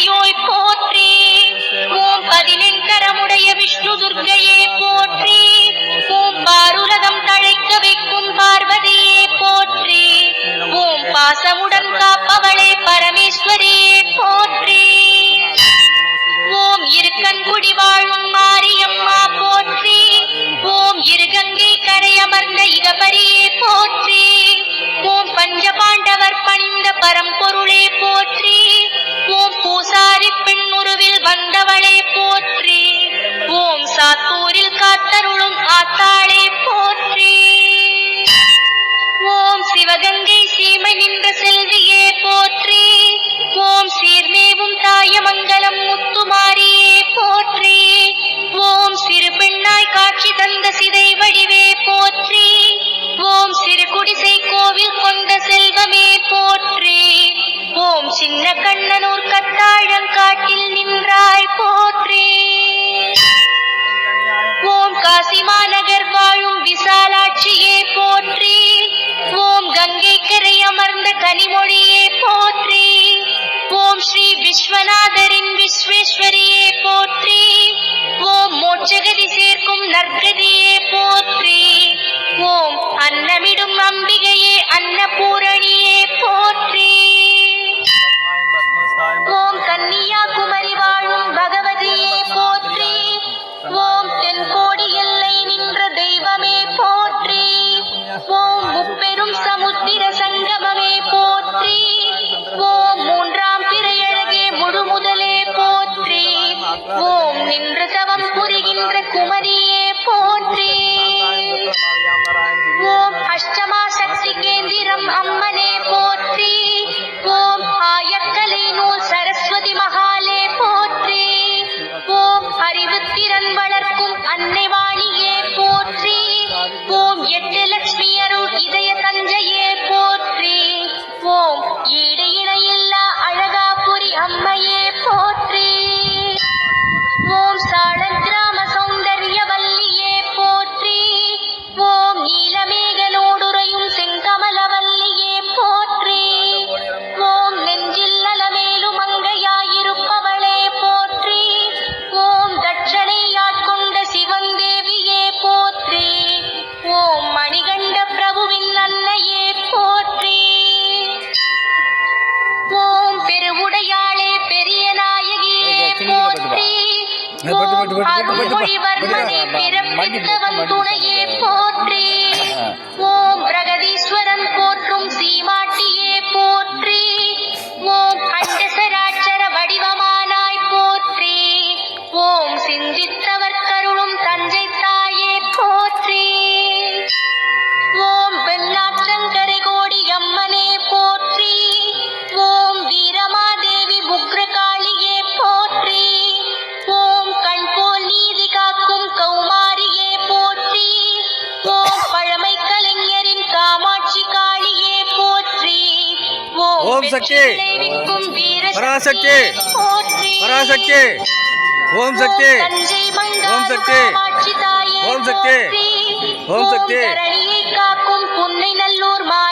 துர்கையோய் போற்றி. ஓம் பதினெண்கரமுடைய விஷ்ணு துர்கையே. ஈடு போற்றி. ஓம் பிரகதீஸ்வரன் போற்றும் ஓம் சக்தி. பராசக்தி. பராசக்தி. ஓம் சக்தி. ஓம் சக்தி. ஓம் சக்தி. ஓம் சக்தி. காக்கும் புன்னை நல்லூர் மா